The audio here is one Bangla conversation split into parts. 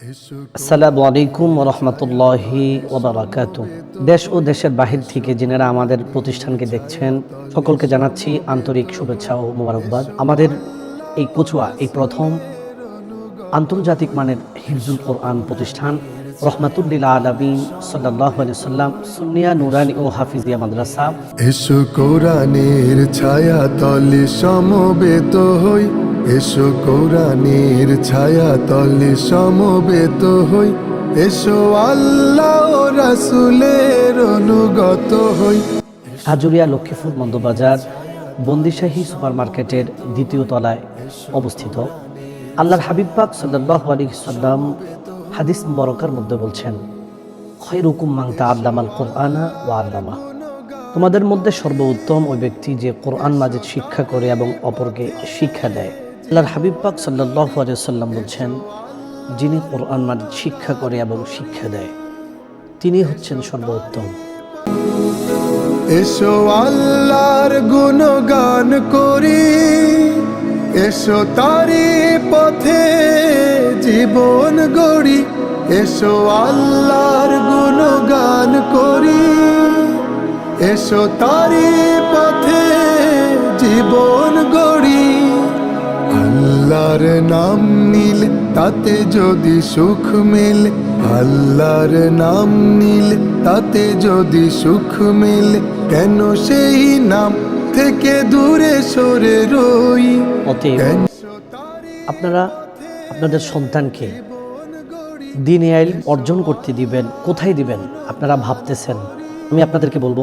আসসালামু আলাইকুম রহমতুল্লাহি ওবরাকাত দেশ ও দেশের বাহির থেকে যিনারা আমাদের প্রতিষ্ঠানকে দেখছেন, সকলকে জানাচ্ছি আন্তরিক শুভেচ্ছা ও মোবারকবাদ। আমাদের এই কচুয়া, এই প্রথম আন্তর্জাতিক মানের হিফজুল কোরআন প্রতিষ্ঠান রহমাতুল্লিল আলমিন সাল্লাহ সাল্লাম সুনিয়া নুরানি ও হাফিজিয়া মাদ্রাসা। এসো কোরআনের ছায়া তলে সমবেত হই। এসো কোরআনের ছায়া তলে সমবেত হই। এসো আল্লাহ রাসূলের অনুগত হই। হাজুরিয়া লক্ষ্মীপুর মন্দবাজার বন্দিশাহী সুপারমার্কেটের দ্বিতীয় তলায় অবস্থিত। আল্লাহর হাবিব পাক সাল্লাহ আলী সাল্লাম হাদিস বরকার মধ্যে বলছেন, খৈরুকুম মাংতা আল্লামাল কোরআনা ও আল্লামা তোমাদের মধ্যে সর্বোত্তম ওই ব্যক্তি যে কোরআন মাজিদ শিক্ষা করে এবং অপরকে শিক্ষা দেয়। আল্লাহর হাবিব পাক সাল্লাহ আলী সাল্লাম বলছেন, যিনি কোরআন মাজিদ শিক্ষা করে এবং শিক্ষা দেয়, তিনি হচ্ছেন সর্বোত্তম। এসো আল্লাহর গুণগান করি, এসো তারি পথে জীবন গড়ি, এসো আল্লাহর গুণগান করি, এসো তারি পথে জীবন গড়ি। আল্লাহর নাম নীল তাতে যদি সুখ মিল আল্লাহর নাম নীল তাতে যদি সুখ মিল কেন সেই নাম থেকে দূরে সরে রই? আপনারা আপনাদের সন্তানকে দিনে আইল অর্জন করতে দিবেন কোথায় দিবেন? আপনারা ভাবতেছেন। আমি আপনাদেরকে বলব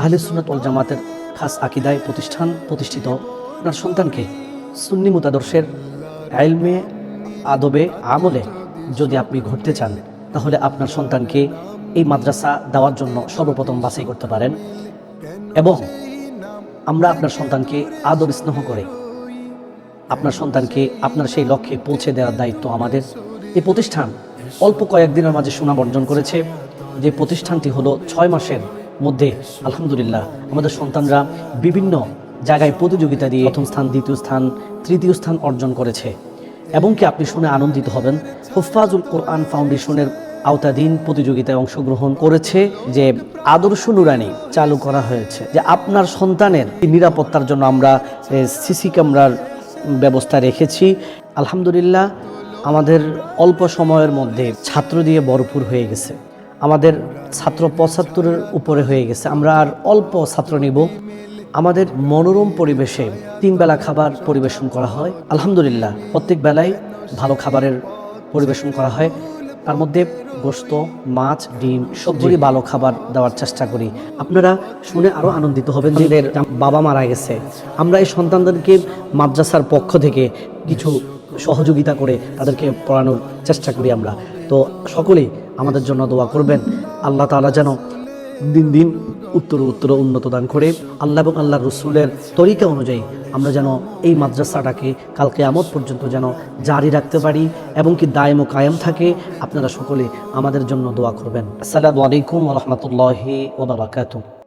আহলে ওয়াল জামাতের খাস আকিদায় প্রতিষ্ঠান প্রতিষ্ঠিত। আপনার সন্তানকে সুন্নি মুতাদর্শের আইলমে, আদবে, আমলে যদি আপনি ঘটতে চান, তাহলে আপনার সন্তানকে এই মাদ্রাসা দেওয়ার জন্য সর্বপ্রথম বাছাই করতে পারেন এবং আমরা আপনার সন্তানকে আদর স্নেহ করে, আপনার সন্তানকে আপনার সেই লক্ষ্যে পৌঁছে দেওয়ার দায়িত্ব আমাদের। এই প্রতিষ্ঠান অল্প কয়েকদিনের মাঝে সুনাম অর্জন করেছে। যে প্রতিষ্ঠানটি হলো ছয় মাসের মধ্যে, আলহামদুলিল্লাহ, আমাদের সন্তানরা বিভিন্ন জায়গায় প্রতিযোগিতা দিয়ে প্রথম স্থান, দ্বিতীয় স্থান, তৃতীয় স্থান অর্জন করেছে। এবং কি আপনি শুনে আনন্দিত হবেন, হুফাজুল কোরআন ফাউন্ডেশনের আওতাধীন প্রতিযোগিতায় অংশগ্রহণ করেছে যে আদর্শ নুরানি চালু করা হয়েছে। যে আপনার সন্তানের নিরাপত্তার জন্য আমরা সিসি ক্যামেরার ব্যবস্থা রেখেছি। আলহামদুলিল্লাহ, আমাদের অল্প সময়ের মধ্যে ছাত্র দিয়ে ভরপুর হয়ে গেছে। আমাদের ছাত্র পঁচাত্তরের উপরে হয়ে গেছে। আমরা আর অল্প ছাত্র নিব। আমাদের মনোরম পরিবেশে তিন বেলা খাবার পরিবেশন করা হয়। আলহামদুলিল্লাহ প্রত্যেক বেলায় ভালো খাবারের পরিবেশন করা হয়। তার মধ্যে গোস্ত মাছ ডিম সবজি ভালো খাবার দেওয়ার চেষ্টা করি। আপনারা শুনে আরও আনন্দিত হবেন যে বাবা মারা গেছে। আমরা এই সন্তানদেরকে মাদ্রাসার পক্ষ থেকে কিছু সহযোগিতা করে তাদেরকে পড়ানোর চেষ্টা করি আমরা। তো সকলেই আমাদের জন্য দোয়া করবেন। আল্লাহ তাআলা যেন দিন দিন উত্তর উত্তর উন্নত দান করে আল্লাহ এবং আল্লাহ রসুলের তরিকা অনুযায়ী আমরা যেন এই মাদ্রাসাটাকে কালকে আমত পর্যন্ত যেন জারি রাখতে পারি এবং কি দায়ম ও কায়েম থাকে, আপনারা সকলে আমাদের জন্য দোয়া করবেন। আসসালামু আলাইকুম রহমতুল্লাহি ওবরাকাতুহ